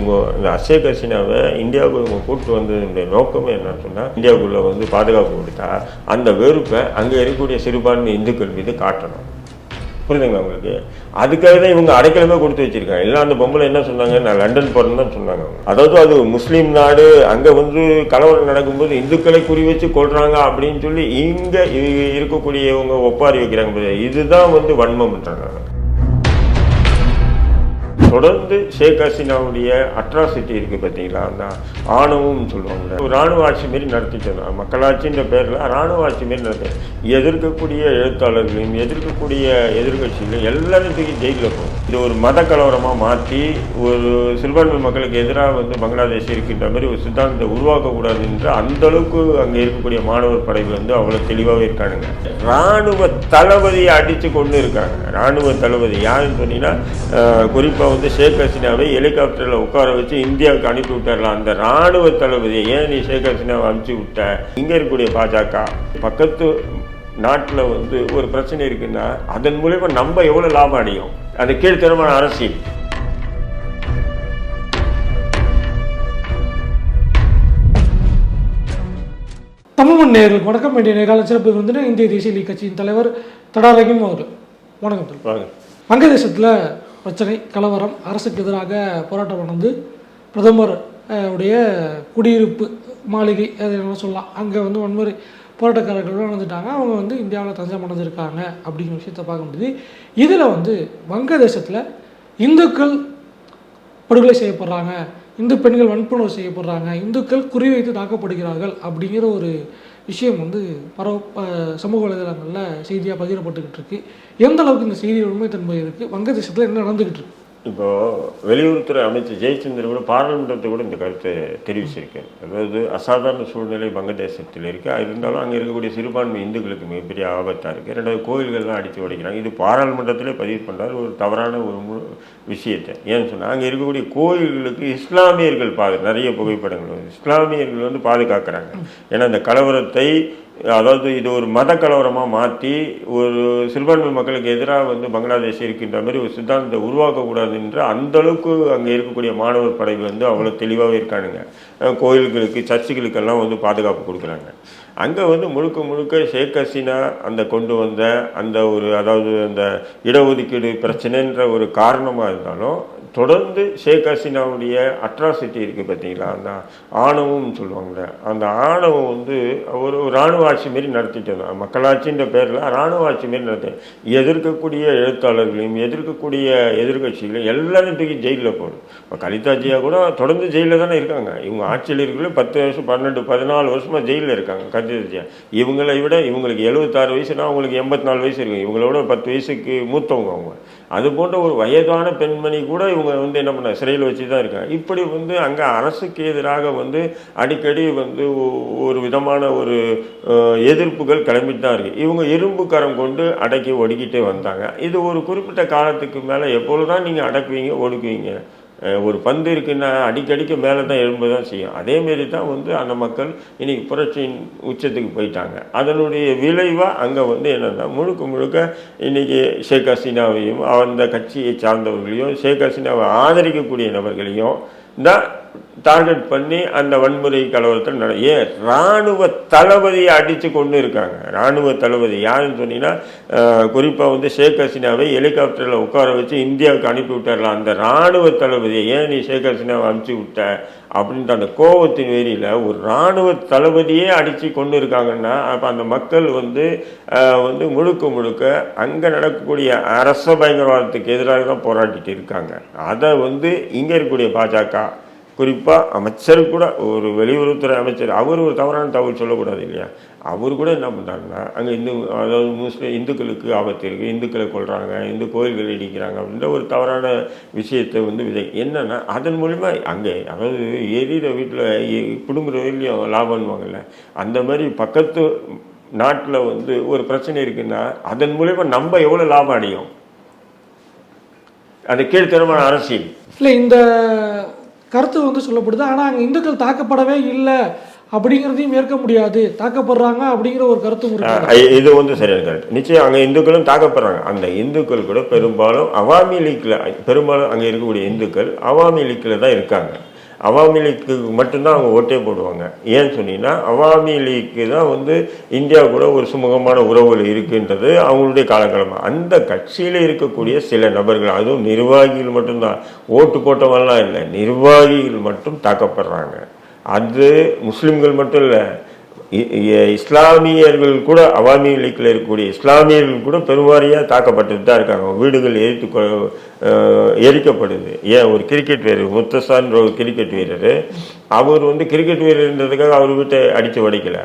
இவங்க இந்த அஷேக் ஹசீனாவை இந்தியாவுக்கு இவங்க கூப்பிட்டு வந்ததுடைய நோக்கமே என்னன்னு சொன்னால் இந்தியாவுக்குள்ளே வந்து பாதுகாப்பு கொடுத்தா அந்த வெறுப்பை அங்கே இருக்கக்கூடிய சிறுபான்மை இந்துக்கள் மீது காட்டணும். புரியுதுங்களா உங்களுக்கு? அதுக்காக தான் இவங்க அடைக்கலமே கொடுத்து வச்சிருக்காங்க. எல்லாம் அந்த பொம்பளை என்ன சொன்னாங்க? நான் லண்டன் போறேன்னு தான் சொன்னாங்க அதாவது அது முஸ்லீம் நாடு அங்க வந்து கலவரம் நடக்கும்போது இந்துக்களை குறி வச்சு கொள்றாங்க அப்படின்னு சொல்லி இங்க இருக்கக்கூடிய இருக்கக்கூடியவங்க ஒப்பாரி வைக்கிறாங்க. இதுதான் வந்து வன்மம்ன்றாங்க. தொடர்ந்து ஷேக் ஹசீனாவுடைய அட்ராசிட்டி இருக்கு பார்த்தீங்களா? அந்த ஆணவம் சொல்லுவாங்க ஒரு ராணுவ ஆட்சி மாரி நடத்திட்டு இருந்தாங்க. மக்களாட்சின்ற பேரில் ராணுவ ஆட்சி மாரி நடத்த எதிர்க்கக்கூடிய எழுத்தாளர்களையும் எதிர்க்கக்கூடிய எதிர்கட்சிகளையும் எல்லாரும் தூக்கி ஜெயிலில் போகும் இது ஒரு மத கலவரமாக மாற்றி ஒரு சிறுபான்மை மக்களுக்கு எதிராக வந்து பங்களாதேஷ் இருக்கின்ற மாதிரி ஒரு சித்தாந்தத்தை உருவாக்கக்கூடாது என்று அந்த அளவுக்கு அங்கே இருக்கக்கூடிய மாணவர் படைகள் வந்து அவ்வளோ தெளிவாகவே இருக்கானுங்க. ராணுவ தளபதியை அடித்து கொண்டு இருக்காங்க. ராணுவ தளபதி யாருன்னு சொன்னீங்கன்னா குறிப்பாக வந்து ஷேக் ஹசீனாவை ஹெலிகாப்டரில் உட்கார வச்சு இந்தியாவுக்கு அனுப்பி விட்டாரலாம் அந்த ராணுவ தளபதியை ஏன் நீ ஷேக் ஹசீனாவை அனுப்பிச்சு விட்ட? இங்கே இருக்கக்கூடிய பாஜக. பக்கத்து நாட்டில் வந்து ஒரு பிரச்சனை இருக்குன்னா அதன் மூலயமா நம்ம எவ்வளோ லாபம் அடையும்? அது கீழ்த்தரமான அரசியல். தமிழ் நேர்களுக்கு வணக்கம். வேண்டிய நேரால சிறப்பு விருந்தினர் இந்திய தேசிய லீக் கட்சியின் தலைவர் தடா ரஹீம் அவர்கள் வணக்கம். வாங்க வங்கதேசத்தில் பிரச்சனை கலவரம் அரசுக்கு எதிராக போராட்டம் நடந்து பிரதமர் உடைய குடியிருப்பு மாளிகை அது என்ன சொல்லலாம். அங்கே வந்து வன்முறை போராட்டக்காரர்கள் நடந்துட்டாங்க. அவங்க வந்து இந்தியாவில் தஞ்சம் அடைஞ்சிருக்காங்க அப்படிங்கிற விஷயத்தை பார்க்க முடியுது. இதில் வந்து வங்கதேசத்தில் இந்துக்கள் படுகொலை செய்யப்படுறாங்க. இந்து பெண்கள் வன்புணர்வு செய்யப்படுறாங்க. இந்துக்கள் குறிவைத்து தாக்கப்படுகிறார்கள் அப்படிங்கிற ஒரு விஷயம் வந்து பரவ ப- சமூக வலைதளங்களில் செய்தியாக பகிரப்பட்டுக்கிட்டு இருக்கு. எந்த அளவுக்கு இந்த செய்தி உண்மைத்தன்மை இருக்குது வங்கதேசத்தில் என்ன நடந்துக்கிட்டு இருக்கு? இப்போது வெளியுறவுத்துறை அமைச்சர் ஜெயச்சந்திரன் கூட பாராளுமன்றத்தை கூட இந்த கருத்தை தெரிவிச்சிருக்காரு. அதாவது அசாதாரண சூழ்நிலை வங்கதேசத்தில் இருக்குது இருந்தாலும் அங்கே இருக்கக்கூடிய சிறுபான்மை இந்துக்களுக்கு மிகப்பெரிய ஆபத்தாக இருக்குது ரெண்டாவது கோயில்கள்லாம் அடித்து உடைக்கிறாங்க. இது பாராளுமன்றத்திலே பதிவு பண்ணார் ஒரு தவறான ஒரு விஷயத்தை. ஏன்னு சொன்னால் அங்கே இருக்கக்கூடிய கோயில்களுக்கு இஸ்லாமியர்கள் பாது நிறைய புகைப்படங்கள் இஸ்லாமியர்கள் வந்து பாதுகாக்கிறாங்க. ஏன்னா இந்த கலவரத்தை அதாவது இது ஒரு மத கலவரமாக மாற்றி ஒரு சிறுபான்மை மக்களுக்கு எதிராக வந்து பங்களாதேஷ் இருக்கின்ற மாதிரி ஒரு சித்தாந்தத்தை உருவாக்கக்கூடாது என்று அந்த அளவுக்கு அங்கே இருக்கக்கூடிய மாணவர் படைகள் வந்து அவ்வளோ தெளிவாகவே இருக்கானுங்க. கோயில்களுக்கு சர்ச்சுகளுக்கெல்லாம் வந்து பாதுகாப்பு கொடுக்குறாங்க. அங்கே வந்து முழுக்க முழுக்க ஷேக் ஹசீனா அந்த கொண்டு வந்த அந்த ஒரு அதாவது அந்த இடஒதுக்கீடு பிரச்சனைன்ற ஒரு காரணமாக இருந்தாலும் தொடர்ந்து ஷேக் ஹசீனாவுடைய அட்ராசிட்டி இருக்குது பார்த்தீங்களா? அந்த ஆணவம்னு சொல்லுவாங்கள்ல. அந்த ஆணவம் வந்து ஒரு இராணுவ ஆட்சி மாரி நடத்திட்டு தான் மக்களாட்சின்ற பேரில் இராணுவ ஆட்சி மாரி நடத்தி எதிர்க்கக்கூடிய எழுத்தாளர்களையும் எதிர்க்கக்கூடிய எதிர்கட்சிகளையும் எல்லாரும் தூக்கி ஜெயிலில் போடும் இப்போ கலிதா ஜியா கூட தொடர்ந்து ஜெயிலில் தானே இருக்காங்க. இவங்க ஆட்சியில் இருக்கிற பத்து வருஷம் பன்னெண்டு பதினாலு வருஷமாக ஜெயிலில் இருக்காங்க கலிதா ஜியா. இவங்களை விட இவங்களுக்கு எழுபத்தாறு வயசுனா அவங்களுக்கு எண்பத்தி நாலு வயசு இருக்கும். இவங்களோட பத்து வயசுக்கு மூத்தவங்க அவங்க. அது போன்ற ஒரு வயதான பெண்மணி கூட இவங்க வந்து என்ன பண்ண சிறையில் வச்சு தான் இருக்காங்க. இப்படி வந்து அங்கே அரசுக்கு எதிராக வந்து அடிக்கடி வந்து ஒரு விதமான ஒரு எதிர்ப்புகள் கிளம்பிட்டு தான் இருக்குது இவங்க இரும்பு கரம் கொண்டு அடக்கி ஒடுக்கிட்டே வந்தாங்க. இது ஒரு குறிப்பிட்ட காலத்துக்கு மேலே எப்பொழுது தான் நீங்கள் அடக்குவீங்க ஒடுக்குவீங்க? ஒரு பந்து இருக்குன்னா அடிக்கடிக்கு மேலே தான் எழும்ப தான் செய்யும். அதேமாரி தான் வந்து அந்த மக்கள் இன்றைக்கி புரட்சியின் உச்சத்துக்கு போயிட்டாங்க. அதனுடைய விளைவாக அங்கே வந்து என்னன்னா முழுக்க முழுக்க இன்னைக்கு ஷேக் ஹசீனாவையும் அந்த கட்சியை சார்ந்தவர்களையும் ஷேக் ஹசீனாவை ஆதரிக்கக்கூடிய நபர்களையும் தான் டார்கெட் பண்ணி அந்த வன்முறை கலவரத்தில் நட ஏன் இராணுவ தளபதியை அடித்து கொண்டு இருக்காங்க. இராணுவ தளபதி யாருன்னு சொன்னீங்கன்னா குறிப்பாக வந்து ஷேக் ஹசீனாவை ஹெலிகாப்டரில் உட்கார வச்சு இந்தியாவுக்கு அனுப்பி விட்டார்லாம் அந்த இராணுவ தளபதியை ஏன் நீ ஷேக் ஹசீனாவை அனுப்பிச்சி விட்ட? அப்படின்ற அந்த கோபத்தின் வெறியில் ஒரு இராணுவ தளபதியே அடித்து கொண்டு இருக்காங்கன்னா அப்போ அந்த மக்கள் வந்து வந்து முழுக்க முழுக்க அங்கே நடக்கக்கூடிய அரச பயங்கரவாதத்துக்கு எதிராக தான் போராடிட்டு இருக்காங்க. அதை வந்து இங்கே இருக்கக்கூடிய பாஜக குறிப்பாக அமைச்சர் கூட ஒரு வெளியுறவுத்துறை அமைச்சர் அவர் ஒரு தவறான தகவல் சொல்லக்கூடாது இல்லையா? அவர் கூட என்ன பண்ணுறாங்கன்னா அங்கே இந்து அதாவது முஸ்லீம் இந்துக்களுக்கு ஆபத்து இருக்குது இந்துக்களை கொள்கிறாங்க இந்து கோயில்கள் இடிக்கிறாங்க அப்படின்ற ஒரு தவறான விஷயத்தை வந்து விதை என்னன்னா அதன் மூலிமா அங்கே அதாவது எரியிற வீட்டில் பிடுங்குற வீட்லையும் லாபம்வாங்கல்ல அந்த மாதிரி பக்கத்து நாட்டில் வந்து ஒரு பிரச்சனை இருக்குன்னா அதன் மூலிமா நம்ம எவ்வளோ லாபம் அடையும்? அது கீழ்த்தரமான அரசியல். இல்லை இந்த கருத்து வந்து சொல்லப்படுது. ஆனால் அங்கே இந்துக்கள் தாக்கப்படவே இல்லை அப்படிங்கிறதையும் ஏற்க முடியாது. தாக்கப்படுறாங்க அப்படிங்கிற ஒரு அஹ் இது வந்து சரியான கருத்து நிச்சயம் அங்கே இந்துக்களும் தாக்கப்படுறாங்க. அந்த இந்துக்கள் கூட பெரும்பாலும் அவாமி லீக்கில் பெரும்பாலும் அங்கே இருக்கக்கூடிய இந்துக்கள் அவாமி லீக்கில் தான் இருக்காங்க. அவாமி லீக்கு மட்டும்தான் அவங்க ஓட்டே போடுவாங்க. ஏன்னு சொன்னீங்கன்னா அவாமி லீக்கு தான் வந்து இந்தியா கூட ஒரு சுமூகமான உறவுகள் இருக்குன்றது அவங்களுடைய காலங்காலமாக அந்த கட்சியில் இருக்கக்கூடிய சில நபர்கள் அதுவும் நிர்வாகிகள் மட்டும்தான். ஓட்டு போட்டவெல்லாம் இல்லை நிர்வாகிகள் மட்டும் தாக்கப்படுறாங்க. அது முஸ்லீம்கள் மட்டும் இல்லை இஸ்லாமியர்கள் கூட அவாமி லீக்கில் இருக்கக்கூடிய இஸ்லாமியர்கள் கூட பெருவாரியாக தாக்கப்பட்டுட்டு தான் இருக்காங்க. வீடுகள் எரித்து கொ- எரிக்கப்படுது. ஏன்? ஒரு கிரிக்கெட் வீரர் முத்தசான்ற ஒரு கிரிக்கெட் வீரர். அவர் வந்து கிரிக்கெட் வீரர்ன்றதுக்காக அவர் வீட்டை அடித்து உடைக்கலை.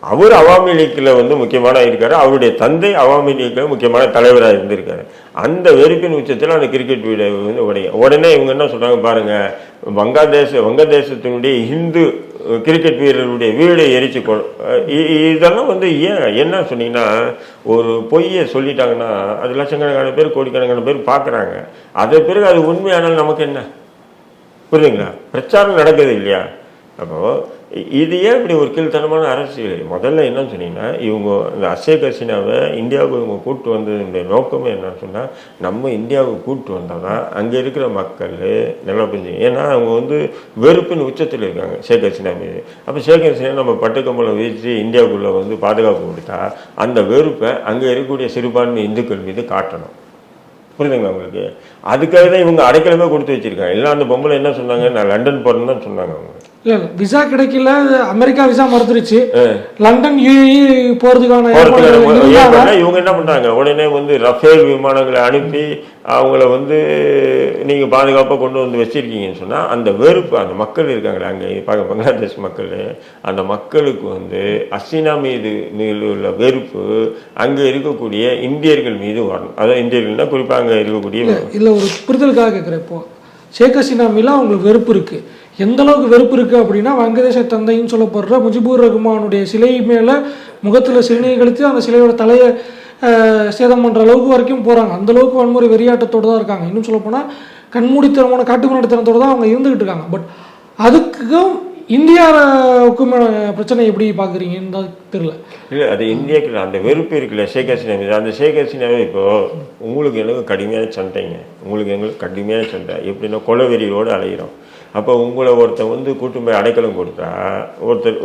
அவர் அவாமி லீக்கில் வந்து முக்கியமான இருக்கார். அவருடைய தந்தை அவாமி லீக்கில் முக்கியமான தலைவராக இருந்திருக்காரு. அந்த வெறுப்பின் உச்சத்தில் அந்த கிரிக்கெட் வீடு வந்து உடைய உடனே இவங்க என்ன சொல்கிறாங்க பாருங்கள் வங்காதேச வங்கதேசத்தினுடைய இந்து கிரிக்கெட் வீரருடைய வீடை எரிச்சு கொ இதெல்லாம் வந்து ஏன் என்ன சொன்னீங்கன்னா ஒரு பொய்யை சொல்லிட்டாங்கன்னா அது லட்சக்கணக்கான பேர் கோடிக்கணக்கான பேர் பார்க்குறாங்க. அது பிறகு அது உண்மையானால் நமக்கு என்ன? புரியுதுங்களா? பிரச்சாரம் நடக்குது இல்லையா? அப்போது இது ஏன் இப்படி ஒரு கீழ்த்தனமான அரசியல். முதல்ல என்னன்னு சொன்னீங்கன்னா இவங்க இந்த அசேக் ஹசீனாவை இந்தியாவுக்கு இவங்க கூட்டு வந்ததுடைய நோக்கமே என்னன்னு சொன்னால் நம்ம இந்தியாவுக்கு கூட்டு வந்தால் தான் அங்கே இருக்கிற மக்கள் நல்லா புரிஞ்சு ஏன்னா அவங்க வந்து வெறுப்பின் உச்சத்தில் இருக்காங்க ஷேக் ஹசீனா மீது. அப்போ ஷேக் ஹசீனா நம்ம பட்டுக்கம்பளம் வீசி இந்தியாவுக்குள்ளே வந்து பாதுகாப்பு கொடுத்தா அந்த வெறுப்பை அங்கே இருக்கக்கூடிய சிறுபான்மை இந்துக்கள் மீது காட்டணும். புரியுதுங்களா உங்களுக்கு? அதுக்காக தான் இவங்க அடைக்கலமே கொடுத்து வச்சிருக்காங்க. எல்லாம் அந்த பொம்பளை என்ன சொன்னாங்க? நான் லண்டன் போகிறேன்னு தான் சொன்னாங்க அவங்க. இல்ல இல்ல. விசா கிடைக்கல அமெரிக்கா விசா மறுத்துருச்சு. லண்டன் யூஏஇ இருந்தாங்க. ஏற்படல. இவங்க என்ன பண்றாங்க? உடனே வந்து ரஃபேல் விமானங்களை அனுப்பி அவங்கள வந்து நீங்க பாதுகாப்பா கொண்டு வந்து வச்சிருக்கீங்கன்னு சொன்னா அந்த வெறுப்பு அந்த மக்கள் இருக்காங்களே அங்க ப- பங்களாதேஷ் மக்கள் அந்த மக்களுக்கு வந்து அசினா மீது மீது உள்ள வெறுப்பு அங்க இருக்கக்கூடிய இந்தியர்கள் மீது வரணும். அதாவது இந்தியர்கள்னா குறிப்பா அங்க இருக்கக்கூடிய இல்ல ஒரு புரிதலுக்காக கேட்குறேன் இப்போ ஷேக் ஹசீனா மீல அவங்களுக்கு வெறுப்பு இருக்கு. எந்த அளவுக்கு வெறுப்பு இருக்குது அப்படின்னா வங்கதேச தந்தைன்னு சொல்லப்படுற முஜிபுர் ரஹ்மானுடைய சிலை மேலே முகத்தில் சிறுநீர் கழித்து அந்த சிலையோட தலையை சேதம் பண்ணுற அளவுக்கு வரைக்கும் போகிறாங்க அந்தளவுக்கு வன்முறை வெறியாட்டத்தோடு தான் இருக்காங்க. இன்னும் சொல்லப்போனால் கண்மூடித்தனமான காட்டுமிராண்டித்தனத்தோட தான் அவங்க இருந்துகிட்டு இருக்காங்க. பட் அதுக்கும் இந்தியாவுக்கும் பிரச்சனை எப்படி பார்க்குறீங்கன்னு தான் தெரியல. இல்லை அது இந்தியாவுக்கு அந்த வெறுப்பு இருக்குல்ல ஷேக் ஹசீனா மீது அந்த ஷேக் ஹசீனாவே இப்போ உங்களுக்கு எனக்கு கடுமையான சண்டைங்க. உங்களுக்கு எங்களுக்கு கடுமையான சண்டை. எப்படின்னா கொலவெறியோடு அலைகிறோம் அப்போ உங்களை ஒருத்தர் வந்து கூட்டும் போய் அடைக்கலம் கொடுத்தா ஒருத்தர்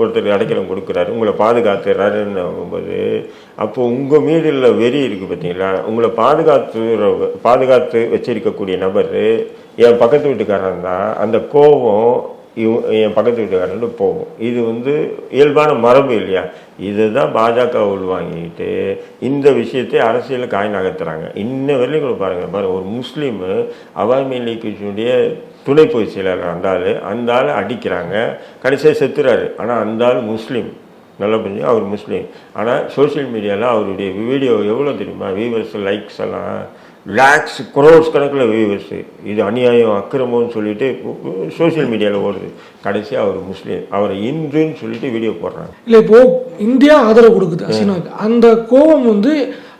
ஒருத்தர் அடைக்கலம் கொடுக்குறாரு உங்களை பாதுகாத்துறாருன்னு போது அப்போ உங்கள் மீது உள்ள வெறி இருக்குது பார்த்தீங்களா உங்களை பாதுகாத்து பாதுகாத்து வச்சிருக்கக்கூடிய நபர் என் பக்கத்து வீட்டுக்காரன் தான். அந்த கோபம் இவ என் பக்கத்து வீட்டுக்காரன் போகும். இது வந்து இயல்பான மரபு இல்லையா? இதுதான் பாஜக உள்வாங்கிட்டு இந்த விஷயத்தை அரசியலில் காய் நகர்த்துறாங்க. இன்ன வரையும் கூட பாருங்க பாருங்க ஒரு முஸ்லீமு அவாமி லீக்குடைய துணை பொதுச் செயலாளர் அந்த ஆள் அந்த ஆள் அடிக்கிறாங்க. கடைசியாக செத்துறாரு. ஆனால் அந்த ஆள் முஸ்லீம். நல்லா புரிஞ்சு அவர் முஸ்லீம். ஆனால் சோஷியல் மீடியாவில் அவருடைய வீடியோ எவ்வளோ தெரியுமா? வியூவர்ஸ் லைக்ஸ் எல்லாம் லேக்ஸ் குரோர்ஸ் கணக்கில் வியூவர்ஸ் இது அநியாயம் அக்கிரமம்னு சொல்லிட்டு சோஷியல் மீடியாவில் ஓடுது. கடைசியாக அவர் முஸ்லீம். அவரை இந்துன்னு சொல்லிட்டு வீடியோ போடுறாங்க. இல்லை இப்போ இந்தியா ஆதரவு கொடுக்குது ஹசீனாவுக்கு அந்த கோபம் வந்து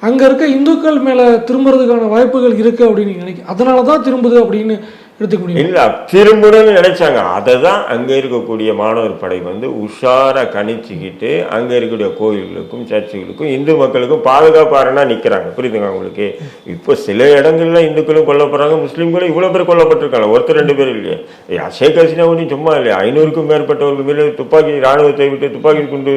அங்கே இருக்க இந்துக்கள் மேலே திரும்புறதுக்கான வாய்ப்புகள் இருக்குது அப்படின்னு நீங்க நினைக்க அதனால தான் திரும்புது அப்படின்னு எடுத்துக்க முடியும்? இல்ல திரும்பணும்னு நினைச்சாங்க. அதை தான் அங்க இருக்கக்கூடிய மாணவர் படை வந்து உஷாரா கணிச்சுக்கிட்டு அங்க இருக்கக்கூடிய கோயில்களுக்கும் சர்ச்சுகளுக்கும் இந்து மக்களுக்கும் பாதுகாப்பாரனா நிக்கிறாங்க. புரியுதுங்க அவங்களுக்கு இப்போ சில இடங்கள்ல இந்துக்களும் கொல்லப்படுறாங்க முஸ்லீம்களும் இவ்வளவு பேர் கொல்லப்பட்டிருக்காங்க. ஒருத்தர் ரெண்டு பேர் இல்லையே. ஏ, ஷேக் ஹசீனா ஒன்றும் சும்மா இல்லையா. ஐநூறுக்கும் மேற்பட்டவர்கள் மேலே துப்பாக்கி ராணுவத்தை விட்டு துப்பாக்கி குண்டு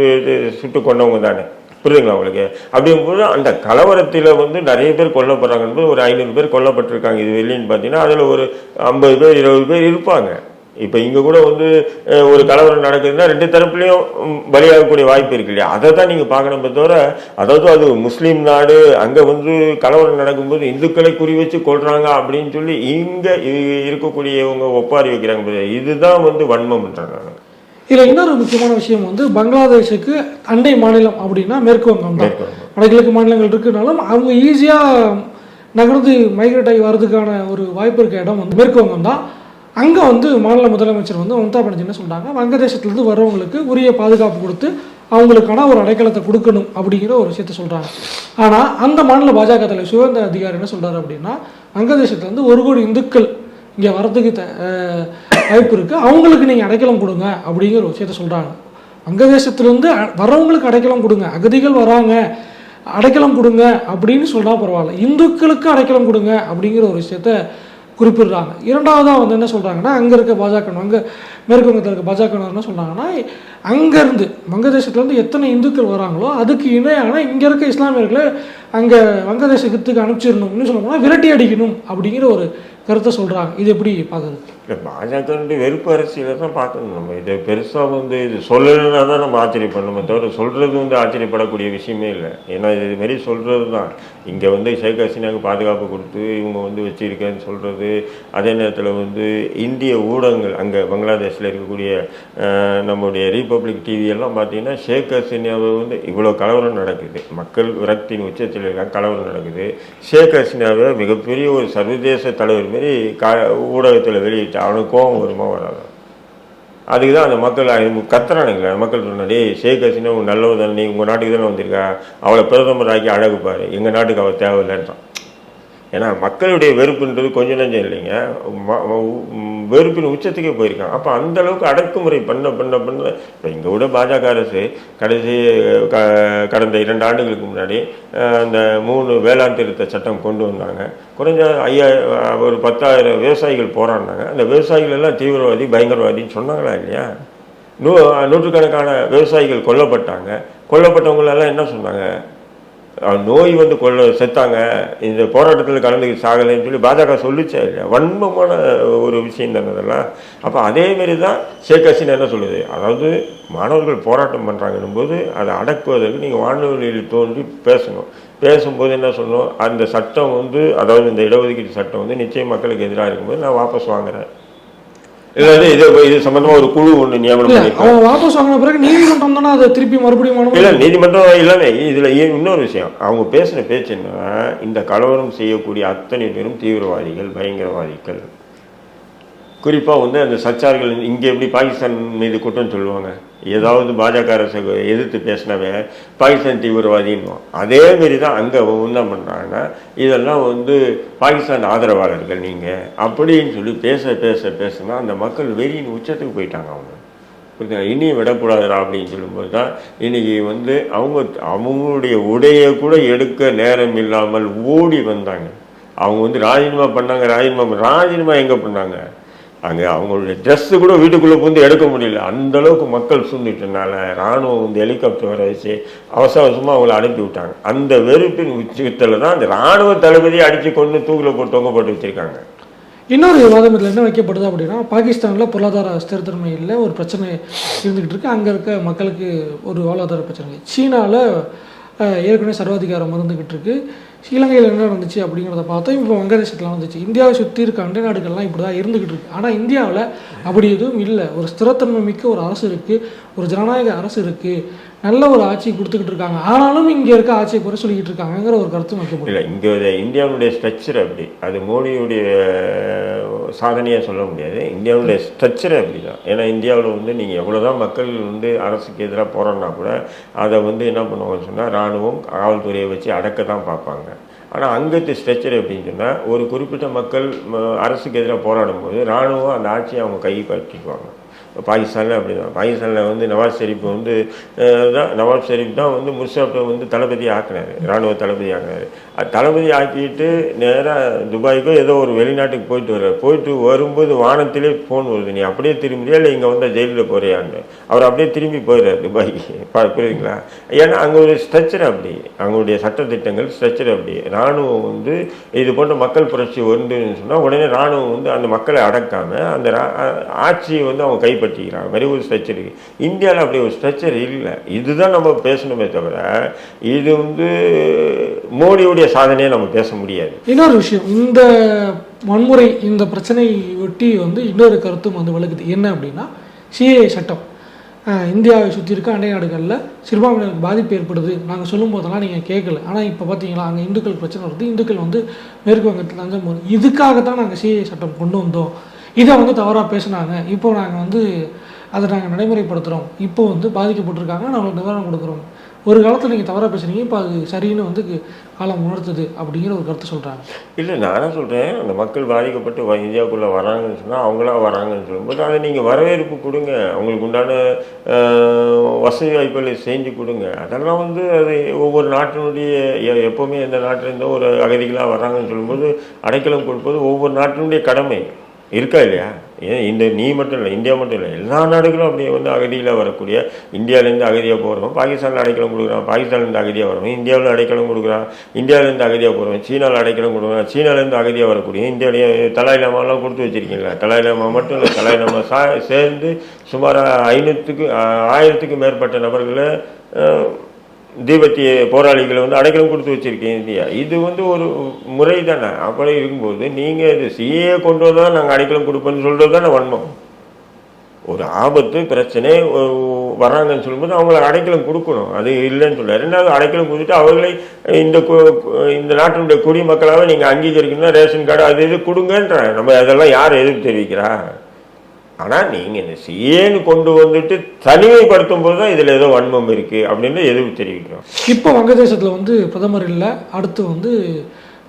சுட்டு கொண்டவங்க தானே. புரியுதுங்களா உங்களுக்கு? அப்படிங்கும்போது அந்த கலவரத்தில் வந்து நிறைய பேர் கொல்லப்படுறாங்கன்னு ஒரு ஐநூறு பேர் கொல்லப்பட்டிருக்காங்க இது வெளியின்னு பார்த்தீங்கன்னா அதில் ஒரு ஐம்பது பேர் இருபது பேர் இருப்பாங்க. இப்போ இங்கே கூட வந்து ஒரு கலவரம் நடக்குதுன்னா ரெண்டு தரப்புலையும் பலியாகக்கூடிய வாய்ப்பு இருக்கு இல்லையா? அதை தான் நீங்கள் பார்க்கணுமே. தவிர அதாவது அது முஸ்லீம் நாடு அங்கே வந்து கலவரம் நடக்கும்போது இந்துக்களை குறி வச்சு கொள்றாங்க அப்படின்னு சொல்லி இங்கே இருக்கக்கூடியவங்க ஒப்பாரி வைக்கிறாங்க. இதுதான் வந்து வன்மம்ன்றாங்க. இதுல இன்னொரு முக்கியமான விஷயம் வந்து பங்களாதேஷுக்கு அண்டை மாநிலம் அப்படின்னா மேற்கு வங்கம் தான். வடகிழக்கு மாநிலங்கள் இருக்குனாலும் அவங்க ஈஸியா நகர்ந்து மைக்ரேட் ஆகி வர்றதுக்கான ஒரு வாய்ப்பு இருக்க இடம் வந்து மேற்கு வங்கம் தான். அங்க வந்து மாநில முதலமைச்சர் வந்து மம்தா பானர்ஜி என்ன சொல்றாங்க. வங்கதேசத்துலேருந்து வர்றவங்களுக்கு உரிய பாதுகாப்பு கொடுத்து அவங்களுக்கான ஒரு அடைக்கலத்தை கொடுக்கணும் அப்படிங்கிற ஒரு விஷயத்த சொல்றாங்க. ஆனா அந்த மாநில பாஜக தலைவர் சுவேந்த அதிகாரி என்ன சொல்றாரு அப்படின்னா வங்கதேசத்துல இருந்து ஒரு கோடி இந்துக்கள் இங்கே வரதுக்கு வாய்ப்பு இருக்குது அவங்களுக்கு நீங்கள் அடைக்கலம் கொடுங்க அப்படிங்கிற ஒரு விஷயத்த சொல்கிறாங்க வங்கதேசத்துலேருந்து வரவங்களுக்கு அடைக்கலம் கொடுங்க. அகதிகள் வராங்க அடைக்கலம் கொடுங்க அப்படின்னு சொல்கிறா பரவாயில்ல. இந்துக்களுக்கு அடைக்கலம் கொடுங்க அப்படிங்கிற ஒரு விஷயத்த குறிப்பிடுறாங்க. இரண்டாவதாக வந்து என்ன சொல்கிறாங்கன்னா அங்கே இருக்க பாஜக அங்கே மேற்கு வங்கத்தில் இருக்க பாஜக சொன்னாங்கன்னா அங்கேருந்து வங்கதேசத்துலேருந்து எத்தனை இந்துக்கள் வராங்களோ அதுக்கு இணையான இங்கே இருக்க இஸ்லாமியர்களை அங்கே வங்கதேசத்துக்கு அனுப்பிச்சிடணும்னு சொல்லணும்னா விரட்டி அடிக்கணும் அப்படிங்கிற ஒரு கருத்தை சொல்கிறாங்க இது எப்படி பார்க்குறது? இல்லை பாஜக வெறுப்பு அரசியலை தான் பார்க்கணும் நம்ம. இதை பெருசாக வந்து இது சொல்லணும்னா தான் நம்ம ஆச்சரியப்படணுமே. தவிர சொல்கிறது வந்து ஆச்சரியப்படக்கூடிய விஷயமே இல்லை. ஏன்னா இதுமாரி சொல்கிறது தான். இங்கே வந்து ஷேக் ஹசீனாவுக்கு பாதுகாப்பு கொடுத்து இவங்க வந்து வச்சுருக்கேன்னு சொல்கிறது அதே நேரத்தில் வந்து இந்திய ஊடகங்கள் அங்கே பங்களாதேஷ் பங்களாதேஷில் இருக்கக்கூடிய நம்முடைய ரிபப்ளிக் டிவி எல்லாம் பார்த்தீங்கன்னா ஷேக் ஹசீனாவை வந்து இவ்வளோ கலவரம் நடக்குது. மக்கள் விரக்தியின் உச்சத்தில் இருக்காங்க கலவரம் நடக்குது. ஷேக் ஹசீனாவை மிகப்பெரிய ஒரு சர்வதேச தலைவர் மாரி கா ஊடகத்தில் வெளியிட்டு அவனுக்கு கோபம் வருமா வராது? அதுக்கு தான் அந்த மக்கள் கத்துறானுங்களே மக்கள் சொன்னாடி ஷேக் ஹசீனா உங்க நல்லவர் தானே நீ உங்கள் நாட்டுக்கு தானே வந்திருக்கா? அவளை பிரதமர் ஆக்கி அழகு பாரு. எங்கள் நாட்டுக்கு அவள் தேவையில்லைன்றான். ஏன்னா மக்களுடைய வெறுப்புன்றது கொஞ்சம் நஞ்சம் இல்லைங்க. ம- வெறுப்பின் உச்சத்துக்கே போயிருக்கான் அப்போ அந்த அளவுக்கு அடக்குமுறை பண்ண பண்ண பண்ண இப்போ இங்கே விட பாஜக அரசு கடைசி க கடந்த இரண்டு ஆண்டுகளுக்கு முன்னாடி அந்த மூணு வேளாண் திருத்த சட்டம் கொண்டு வந்தாங்க. குறைஞ்ச ஐயா ஒரு பத்தாயிரம் விவசாயிகள் போராடினாங்க. அந்த விவசாயிகள் எல்லாம் தீவிரவாதி பயங்கரவாதின்னு சொன்னாங்களா இல்லையா? நூ நூற்றுக்கணக்கான விவசாயிகள் கொல்லப்பட்டாங்க. கொல்லப்பட்டவங்களெல்லாம் என்ன சொன்னாங்க? நோய் வந்து கொள்ள செத்தாங்க. இந்த போராட்டத்தில் கலந்து சாகலைன்னு சொல்லி பாஜக சொல்லிச்சா இல்லையா? வன்மமான ஒரு விஷயம் தானே அதெல்லாம். அப்போ அதேமாரி தான் ஷேக் ஹசீனா என்ன சொல்லுது? அதாவது மாணவர்கள் போராட்டம் பண்ணுறாங்கன்னும் போது அதை அடக்குவதற்கு நீங்கள் வானொலியில் தோன்றி பேசணும். பேசும்போது என்ன சொல்லணும்? அந்த சட்டம் வந்து அதாவது இந்த இடஒதுக்கீடு சட்டம் வந்து நிச்சயம் மக்களுக்கு எதிராக இருக்கும்போது நான் வாபஸ் வாங்குறேன். இல்லாட்டி இது இது சம்பந்தமா ஒரு குழு ஒன்று நியமனம் பண்ணிருக்காங்க வாபஸ் வாங்கின பிறகு நீதிமன்றம் தானே அதை திருப்பி மறுபடியும் இல்ல மனு நீதிமன்றம் இல்லைன்னு இதுல ஏன் இன்னொரு விஷயம். அவங்க பேசின பேச்சு என்னன்னா இந்த கலவரம் செய்யக்கூடிய அத்தனை பேரும் தீவிரவாதிகள் பயங்கரவாதிகள். குறிப்பாக வந்து அந்த சச்சார்கள் இங்கே எப்படி பாகிஸ்தான் மீது குற்றம் சொல்லுவாங்க? ஏதாவது பாஜக அரசு எதிர்த்து பேசினவே பாகிஸ்தான் தீவிரவாதின்னு அதேமாரி தான் அங்கே என்ன பண்ணுறாங்கன்னா இதெல்லாம் வந்து பாகிஸ்தான் ஆதரவாளர்கள் நீங்கள் அப்படின்னு சொல்லி பேச பேச பேசினா அந்த மக்கள் வெறியின் உச்சத்துக்கு போயிட்டாங்க அவங்க. புரியுதுங்க இனியும் விடக்கூடாதுடா அப்படின்னு சொல்லும்போது தான் இன்றைக்கி வந்து அவங்க அவங்களுடைய உடையை கூட எடுக்க நேரம் இல்லாமல் ஓடி வந்தாங்க. அவங்க வந்து ராஜினாமா பண்ணாங்க ராஜினாமா ராஜினாமா எங்கே பண்ணாங்க? அங்கே அவங்களுடைய ட்ரெஸ்ஸு கூட வீட்டுக்குள்ளே புந்து எடுக்க முடியல. அந்த அளவுக்கு மக்கள் சூழ்ந்துட்டனால ராணுவம் வந்து ஹெலிகாப்டர் வர வச்சு அவசர அவசரமாக அவங்கள அனுப்பி விட்டாங்க. அந்த வெறுப்பின் உச்சத்தில் தான் அந்த ராணுவ தளபதியை அடித்து கொண்டு தூக்கில் போட்டு தொங்க போட்டு வச்சுருக்காங்க. இன்னொரு விவாதம் இதில் என்ன வைக்கப்படுது அப்படின்னா பாகிஸ்தானில் பொருளாதார ஸ்திரத்தன்மை இல்லை ஒரு பிரச்சனை இருந்துக்கிட்டு இருக்குது அங்கே இருக்க மக்களுக்கு ஒரு வாழ்வாதார பிரச்சனை. சீனாவில் ஏற்கனவே சர்வாதிகாரம் இருந்துக்கிட்டு இருக்குது இலங்கையில் என்ன நடந்துச்சு அப்படிங்கிறத பார்த்தோம். இப்போ வங்கதேசத்தில் வந்துச்சு இந்தியாவை சுற்றி இருக்க அண்டை நாடுகள்லாம் இப்படி தான் இருந்துகிட்டு இருக்கு. ஆனால் இந்தியாவில் அப்படி எதுவும் இல்லை. ஒரு ஸ்திரத்தன்மை மிக்க ஒரு அரசு இருக்குது ஒரு ஜனநாயக அரசு இருக்குது நல்ல ஒரு ஆட்சி கொடுத்துக்கிட்டு இருக்காங்க. ஆனாலும் இங்கே இருக்க ஆட்சியை குறை சொல்லிக்கிட்டு இருக்காங்கங்கிற ஒரு கருத்து வைக்கப்படுது இல்லை இங்கே இந்தியாவுடைய ஸ்ட்ரக்சர் அப்படி. அது மோடியுடைய சாதனையாக சொல்ல முடியாது. இந்தியாவுடைய ஸ்ட்ரக்சர் அப்படி தான் ஏன்னா இந்தியாவில் வந்து நீங்கள் எவ்வளோதான் மக்கள் வந்து அரசுக்கு எதிராக போகிறோன்னா கூட அதை வந்து என்ன பண்ணுவாங்கன்னு சொன்னால் இராணுவம் காவல்துறையை வச்சு அடக்க தான் பார்ப்பாங்க. ஆனால் அங்கத்து ஸ்ட்ரக்சர் எப்படின்னு சொன்னால் ஒரு குறிப்பிட்ட மக்கள் அரசுக்கு எதிராக போராடும் போது இராணுவம் அந்த ஆட்சியை அவங்க கை பற்றிக்குவாங்க. பாகிஸ்தானில் அப்படி தான் பாகிஸ்தானில் வந்து நவாஸ் ஷெரீப் வந்து தான் நவாஸ் ஷெரீப் தான் வந்து முர்ஷாஃபை வந்து தளபதி ஆக்குனாரு. இராணுவ தளபதி ஆக்குனாரு. தளபதி ஆக்கிட்டு நேராக துபாய்க்கோ ஏதோ ஒரு வெளிநாட்டுக்கு போயிட்டு வர்றார். போயிட்டு வரும்போது வானத்திலே ஃபோன் வருது. நீ அப்படியே திரும்பியா இல்லை இங்கே வந்தால் ஜெயிலில் போறியான்னு. அவர் அப்படியே திரும்பி போயிடுறார் துபாய்க்கு. புரியுதுங்களா? ஏன்னா அங்கே ஒரு ஸ்ட்ரக்சர் அப்படி. அவங்களுடைய சட்டத்திட்டங்கள் ஸ்ட்ரக்சர் அப்படி. இராணுவம் வந்து இது போன்ற மக்கள் புரட்சி வருதுன்னு சொன்னால் உடனே இராணுவம் வந்து அந்த மக்களை அடக்காமல் அந்த ரா- ஆட்சியை வந்து அவங்க கைப்பற்றிக்கிறாங்க வெரி ஒரு ஸ்ட்ரக்சர் இந்தியாவில் அப்படி ஒரு ஸ்ட்ரக்சர் இல்லை. இதுதான் நம்ம பேசணுமே தவிர இது வந்து மோடியுடைய சாதனையை நம்ம பேச முடியாது. இன்னொரு விஷயம் இந்த வன்முறை இந்த பிரச்சனை ஒட்டி வந்து இன்னொரு கருத்தும் வந்து விளக்குது என்ன அப்படின்னா சிஏ சட்டம். இந்தியாவை சுற்றி இருக்க அண்டை நாடுகளில் சிறுபான்மையினருக்கு பாதிப்பு ஏற்படுது. நாங்கள் சொல்லும் போதெல்லாம் நீங்கள் கேட்கல. ஆனால் இப்போ பார்த்தீங்களா அங்கே இந்துக்கள் பிரச்சனை வருது. இந்துக்கள் வந்து மேற்கு வங்கத்தில் லஞ்சம் போகுது இதுக்காக தான் நாங்கள் சிஏ சட்டம் கொண்டு வந்தோம். இதை வந்து தவறாக பேசுனாங்க. இப்போ நாங்கள் வந்து அதை நாங்கள் நடைமுறைப்படுத்துகிறோம் இப்போ வந்து பாதிக்கப்பட்டிருக்காங்க. நாங்கள் நிவாரணம் கொடுக்குறோம். ஒரு காலத்தில் நீங்கள் தவறாக பேசுகிறீங்க இப்போ அது சரின்னு வந்து காலம் உணர்த்துது அப்படிங்கிற ஒரு கருத்து சொல்கிறாங்க இல்லை நானே சொல்கிறேன் அந்த மக்கள் பாதிக்கப்பட்டு வ- இந்தியாவுக்குள்ளே வராங்கன்னு சொன்னால் அவங்களா வராங்கன்னு சொல்லும்போது அதை நீங்கள் வரவேற்பு கொடுங்க. அவங்களுக்கு உண்டான வசதி வாய்ப்புகளை செஞ்சு கொடுங்க. அதெல்லாம் வந்து அது ஒவ்வொரு நாட்டினுடைய எ- எப்போவுமே எந்த நாட்டிலேருந்தோ ஒரு அகதிகளாக வராங்கன்னு சொல்லும்போது அடைக்கலம் கொடுப்பது ஒவ்வொரு நாட்டினுடைய கடமை. இருக்கா இல்லையா? ஏன் இந்த நீ மட்டும் இல்லை இந்தியா மட்டும் இல்லை எல்லா நாடுகளும் அப்படியே வந்து அகதியில் வரக்கூடிய இந்தியாவிலேருந்து அகதியாக போகிறோம் பாகிஸ்தானில் அடைக்கலம் கொடுக்குறான் பாகிஸ்தான்லேருந்து அகதியாக வரணும் இந்தியாவில் அடைக்கலம் கொடுக்குறான் இந்தியாவிலேருந்து அகதியாக போகிறோம் சீனாவில் அடைக்கலம் கொடுக்குறான் சீனாலேருந்து அகதியாக வரக்கூடிய இந்தியாவுடைய தலாய் லாமாலாம் கொடுத்து வச்சுருக்கீங்களா? தலாய் லாமா மட்டும் இல்லை தலாய் லாமா சா சேர்ந்து சுமார் ஐநூற்றுக்கு ஆயிரத்துக்கு மேற்பட்ட நபர்களை தீபத்திய போராளிகளை வந்து அடைக்கலம் கொடுத்து வச்சிருக்கேன் இந்தியா. இது வந்து ஒரு முறை தானே. அப்படி இருக்கும்போது நீங்கள் இது சிஏ கொண்டு வந்தால் நாங்கள் அடைக்கலம் கொடுப்போம்னு சொல்கிறது தானே வன்மம். ஒரு ஆபத்து பிரச்சனை வராங்கன்னு வர்றாங்கன்னு சொல்லும்போது அவங்கள அடைக்கலம் கொடுக்கணும். அது இல்லைன்னு சொல்ல ரெண்டாவது அடைக்கலம் கொடுத்துட்டு அவர்களை இந்த இந்த நாட்டினுடைய குடிமக்களாக நீங்கள் அங்கீகரிக்கணும்னா ரேஷன் கார்டு அது இது கொடுங்கன்ற நம்ம அதெல்லாம் யார் எதிர்ப்பு தெரிவிக்கிறா? ஆனால் நீங்கள் இந்த சிஏன்னு கொண்டு வந்துட்டு தனிமைப்படுத்தும் போது தான் இதில் ஏதோ வன்மம் இருக்குது அப்படின்னு எதுவும் தெரிவிக்கிறோம்? இப்போ வங்கதேசத்தில் வந்து பிரதமர் இல்லை அடுத்து வந்து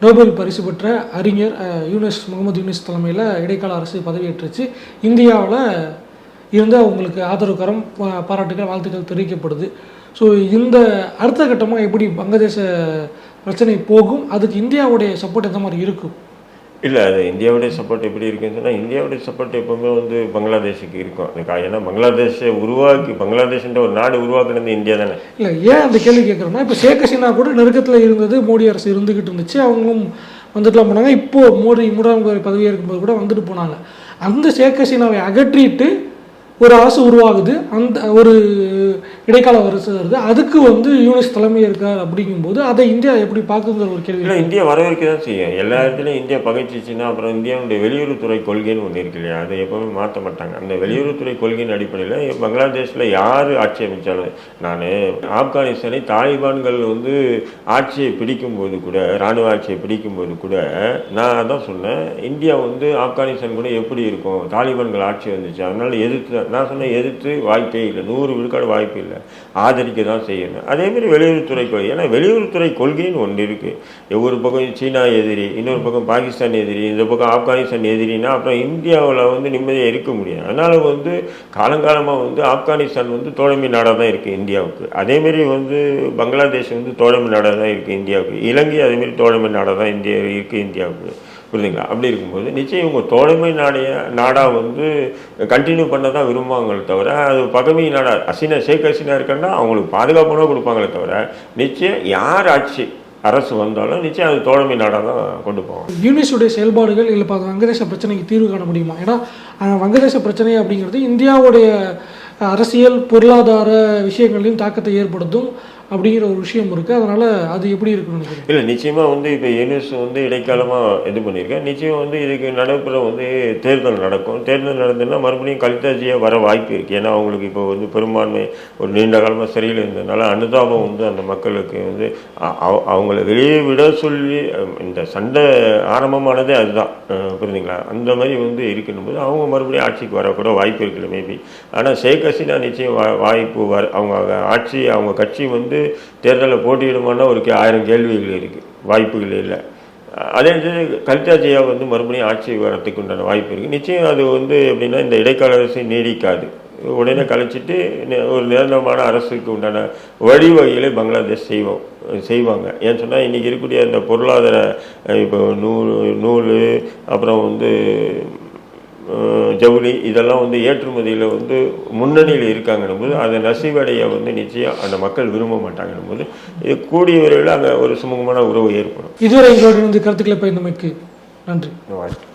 நோபல் பரிசு பெற்ற அறிஞர் யூனிஸ் முகமது யூனிஸ் தலைமையில் இடைக்கால அரசு பதவியேற்றுச்சு. இந்தியாவில் இருந்து அவங்களுக்கு ஆதரவுகரம் பாராட்டுகள் வாழ்த்துக்கள் தெரிவிக்கப்படுது. ஸோ இந்த அடுத்த கட்டமாக எப்படி வங்கதேச பிரச்சனை போகும்? அதுக்கு இந்தியாவுடைய சப்போர்ட் எந்த மாதிரி இருக்கும்? இல்லை அது இந்தியாவுடைய சப்போர்ட் எப்படி இருக்குன்னு சொன்னால் இந்தியாவுடைய சப்போர்ட் எப்போவுமே வந்து பங்களாதேஷுக்கு இருக்கும். அது ஏன்னா பங்களாதேஷை உருவாக்கி பங்களாதேஷ்ன்ற ஒரு நாடு உருவாக்குனது இந்தியா தானே. இல்லை ஏன் அந்த கேள்வி கேட்குறோம்னா இப்போ ஷேக் ஹசீனா கூட நெருக்கத்தில் இருந்தது மோடி அரசு இருந்துக்கிட்டு இருந்துச்சு அவங்களும் வந்துட்டுலாம் போனாங்க. இப்போது மோடி மூன்றாம் பதவியாக இருக்கும்போது கூட வந்துட்டு போனாங்க. அந்த ஷேக் ஹசீனாவை அகற்றிட்டு ஒரு அரசு உருவாகுது அந்த ஒரு இடைக்கால அரசு வருது. அதுக்கு வந்து யூனிஸ் தலைமை இருக்கார் அப்படிங்கும்போது அதை இந்தியா எப்படி பார்க்குங்கிற ஒரு கேள்வி. இல்லை இந்தியா வரவேற்க தான் செய்யும். எல்லா இடத்துலையும் இந்தியா பகைச்சிச்சுன்னா அப்புறம் இந்தியாவுடைய வெளியுறவுத்துறை கொள்கைன்னு ஒன்று இருக்கு இல்லையா? அதை எப்போவுமே மாற்ற மாட்டாங்க. அந்த வெளியுறவுத்துறை கொள்கையின் அடிப்படையில் பங்களாதேஷில் யார் ஆட்சி அமைச்சாலும் நான் ஆப்கானிஸ்தானை தாலிபான்கள் வந்து ஆட்சியை பிடிக்கும்போது கூட இராணுவ ஆட்சியை பிடிக்கும்போது கூட நான் அதான் சொன்னேன். இந்தியா வந்து ஆப்கானிஸ்தான் கூட எப்படி இருக்கும்? தாலிபான்கள் ஆட்சி வந்துச்சு. அதனால எதிர்த்து நான் சொன்னேன் எதிர்த்து வாய்ப்பே இல்லை. நூறு விழுக்காடு வாய்ப்பு இல்லை. ஆதரிக்க தான் செய்யணும். அதேமாதிரி வெளியுறவுத்துறை கொள்கை ஏன்னா வெளியுறவுத்துறை கொள்கைன்னு ஒன்று இருக்குது ஒரு பக்கம் சீனா எதிரி இன்னொரு பக்கம் பாகிஸ்தான் எதிரி இந்த பக்கம் ஆப்கானிஸ்தான் எதிரின்னா அப்புறம் இந்தியாவில் வந்து நிம்மதியாக இருக்க முடியும் அதனால் வந்து காலங்காலமாக வந்து ஆப்கானிஸ்தான் வந்து தோழமை நாடாக தான் இருக்குது இந்தியாவுக்கு. அதேமாரி வந்து பங்களாதேஷ் வந்து தோழமை நாடாக தான் இருக்குது இந்தியாவுக்கு. இலங்கை அதேமாரி தோழமை நாடாக தான் இந்தியா இருக்குது இந்தியாவுக்கு. புரியுதுங்களா? அப்படி இருக்கும்போது நிச்சயம் இவங்க தோழமை நாடைய நாடாக வந்து கண்டினியூ பண்ண தான் விரும்புவாங்களே தவிர அது பகமை நாடா அசினா ஷேக் ஹசீனா இருக்கன்னா அவங்களுக்கு பாதுகாப்புனா கொடுப்பாங்களே தவிர நிச்சயம் யார் ஆட்சி அரசு வந்தாலும் நிச்சயம் அது தோழமை நாடாக தான் கொண்டு போவாங்க. யூனிஸுடைய செயல்பாடுகள் இல்லை பார்த்து வங்கதேச பிரச்சனைக்கு தீர்வு காண முடியுமா? ஏன்னா வங்கதேச பிரச்சனை அப்படிங்கிறது இந்தியாவுடைய அரசியல் பொருளாதார விஷயங்களையும் தாக்கத்தை ஏற்படுத்தும் அப்படிங்கிற ஒரு விஷயம் இருக்குது அதனால் அது எப்படி இருக்குன்னு இல்லை நிச்சயமாக வந்து இப்போ யூனிஸ் வந்து இடைக்காலமாக இது பண்ணியிருக்கேன் நிச்சயம் வந்து இதுக்கு நடைபெற வந்து தேர்தல் நடக்கும். தேர்தல் நடந்ததுன்னா மறுபடியும் கலிதாஜியாக வர வாய்ப்பு இருக்குது ஏன்னா அவங்களுக்கு இப்போ வந்து பெரும்பான்மை ஒரு நீண்ட காலமாக சிறையில் இருந்ததுனால அனுதாபம் வந்து அந்த மக்களுக்கு வந்து அவ- அவங்கள வெளியே விட சொல்லி இந்த சண்டை ஆரம்பமானதே அதுதான். அஹ், புரியுதுங்களா? அந்த மாதிரி வந்து இருக்கும்போது அவங்க மறுபடியும் ஆட்சிக்கு வரக்கூட வாய்ப்பு இருக்குது மேபி ஆனால் ஷேக் ஹசீனா நிச்சயம் வா- வாய்ப்பு வர அவங்க ஆட்சி அவங்க கட்சி வந்து தேர்தலில் போட்டியிடுமான்னா ஒரு கே- ஆயிரம் கேள்விகள் இருக்குது வாய்ப்புகள் இல்லை. அதே இது கல்தாஜியா வந்து மறுபடியும் ஆட்சி வரத்துக்கு உண்டான வாய்ப்பு இருக்குது நிச்சயம் அது வந்து எப்படின்னா இந்த இடைக்கால அரசு நீடிக்காது. உடனே கழிச்சிட்டு ஒரு நிரந்தரமான அரசுக்கு உண்டான வழிவகைகளை பங்களாதேஷ் செய்வோம் செய்வாங்க. ஏன்னு சொன்னால் இன்றைக்கி இருக்கக்கூடிய அந்த பொருளாதார இப்போ நூல் நூல் அப்புறம் வந்து ஜவுளி இதெல்லாம் வந்து ஏற்றுமதியில் வந்து முன்னணியில் இருக்காங்கன்னும் போது அதை நசிவடைய வந்து நிச்சயம் அந்த மக்கள் விரும்ப மாட்டாங்கன்னும் போது இது கூடிய விரைவில் அங்கே ஒரு சுமூகமான உறவு ஏற்படும். இதுவரை எங்களோட இருந்து கருத்துக்களை பயந்தமைக்கு நன்றி. வாழ்த்து